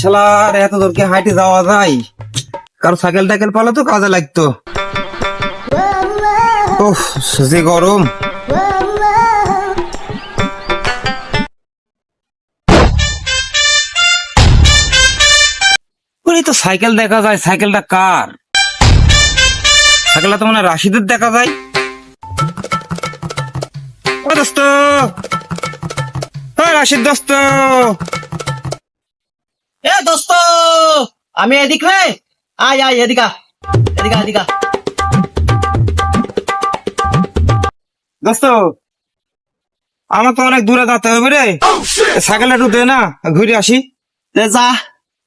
শালার এত দূরকে হাইটে যাওয়া যায়? কারও সাইকেল টাইকেল পালে তো কাজে লাগতো। যে গরম। তো সাইকেল দেখা যায়, সাইকেলটা কার? সাইকেলটা তো মানে রাশিদের দেখা যায়। দোস্ত! রাশিদ দোস্ত। এ দোস্ত আমি এদিক রে আয় আয় এদিকা এদিকা এদিকা দোস্ত আমার তো অনেক দূরে যেতে হবে রে। সাইকেলটা একটু দে না? ঘুরে আসি। যা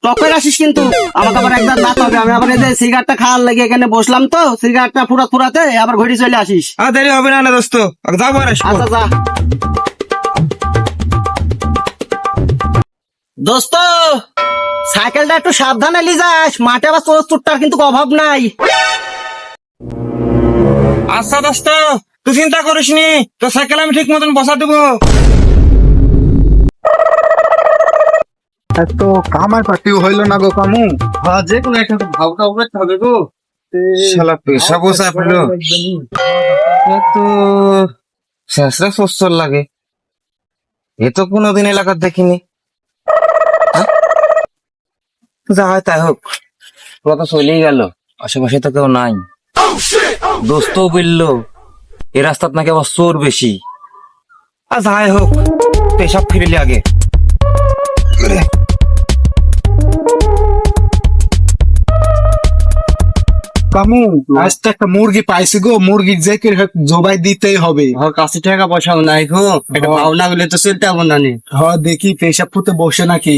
টপের আসিস কিন্তু। আমাকে আবার একবার দাঁত হবে। আমি আবার এই যে সিগারেটটা খাওয়ার লাগে এখানে বসলাম তো সিগারটা ফুরাত ফুরাতে আবার ঘড়ি চলে আসিস। আর দেরি হবে না না দোস্ত। যাব আচ্ছা যা। দোস্ত সাইকেলটা একটু সাবধানে লি যাস। মাঠে আবার চোর চুট্টার কিন্তু অভাব নাই। আচ্ছা দোস্ত তুই চিন্তা করিস নি তো সাইকেল আমি ঠিক মতন বসা দেবো। এত কামার পাটিও হইল না গো কামু। যে কোনো একটা ভাবটা উঠতে হবে গো। শালা পেশা বসা পেল তো শেষরা সস্তর লাগে। এ তো কোনোদিন এলাকার দেখিনি হ্যাঁ? যা হয় তাই হোক। ওরা তো চলেই গেল। আশেপাশে তো কেউ নাই। দোস্ত বলল এ রাস্তাত নাকি আবার চোর বেশি? আর যাই হোক পেশাব ফিরিলি আগে। কামু আজ তো একটা মুরগি পাইছি গো। মুরগি যে কে জবাই দিতেই হবে। কাছে টাকা পয়সাও নাই গো। একটা পাওনা বলে তো চলতে হবে না হ দেখি পেশাব ফুতে বসে নাকি।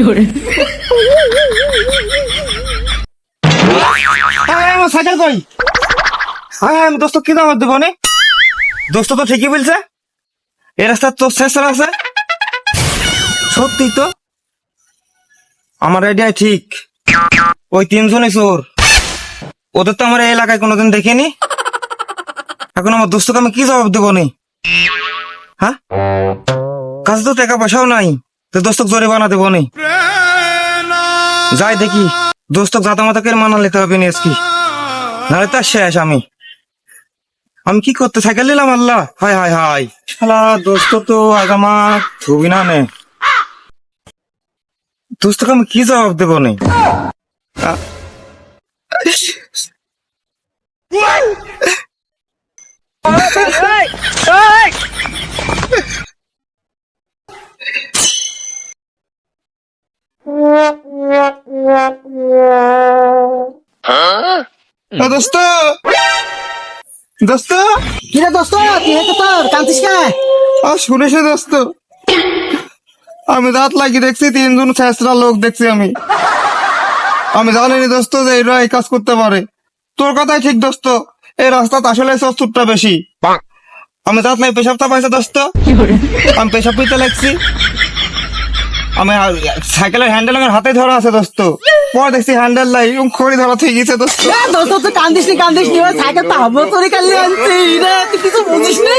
আমার সাইকেল কই? হ্যাঁ দোস্ত কি দাম দেবো দোস্ত তো ঠিকই বলছে। এই রাস্তা তো শেষ আছে। সত্যি তো? আমার আইডিয়া ঠিক। ওই তিনজনই চোর। ওদের তো আমার এলাকায় কোনোদিন দেখিনি। এখন আমার দোস্তকে আমি কি জবাব দেবো, নি? হ্যাঁ? কাছে তো টাকা পয়সাও নাই। তো দোস্তক জরিমানা দেবো, নি? যাই দেখি। দোস্তক জাতা মাতাকে মানা নিতে হবে আজকে। নাহলে তার শেষ আমি। আমি কি করতে সাইকেল নিলাম আল্লাহ হাই হাই হাই শালা, দোস্ত তো আগামা ছবি না নে। দোস্তকে আমি কি জবাব দেবো নি? দোস্ত। দোস্ত। কিরে দোস্ত কি হয়েছে তোর? কান্তিস কে? আর শুনেছে দোস্ত। আমি দাঁত লাগিয়ে দেখছি তিনজন ছেঁচড়া লোক দেখছি আমি। আমি জানিনি দোস্ত যে এরা এই কাজ করতে পারে। তোর কথাই ঠিক দোস্ত এই রাস্তাতে আসলে সস্তুরটা বেশি। আমি রাত নাই পেশাবটা পাইছে দোস্ত। আমি পেশাব পিতে লাগছি। আমি সাইকেলের হ্যান্ডেল আমার হাতে ধরা আছে দোস্ত। পর দেখছি হ্যান্ডেল লাই এবং খড়ি ধরা থেকে গেছে দোস্ত। দোস্ত তো কান্দিস নি কান্দিস নি সাইকেল তো আমিও তোরে কালি আনছি। রে তুই কিছু বুঝিস নি!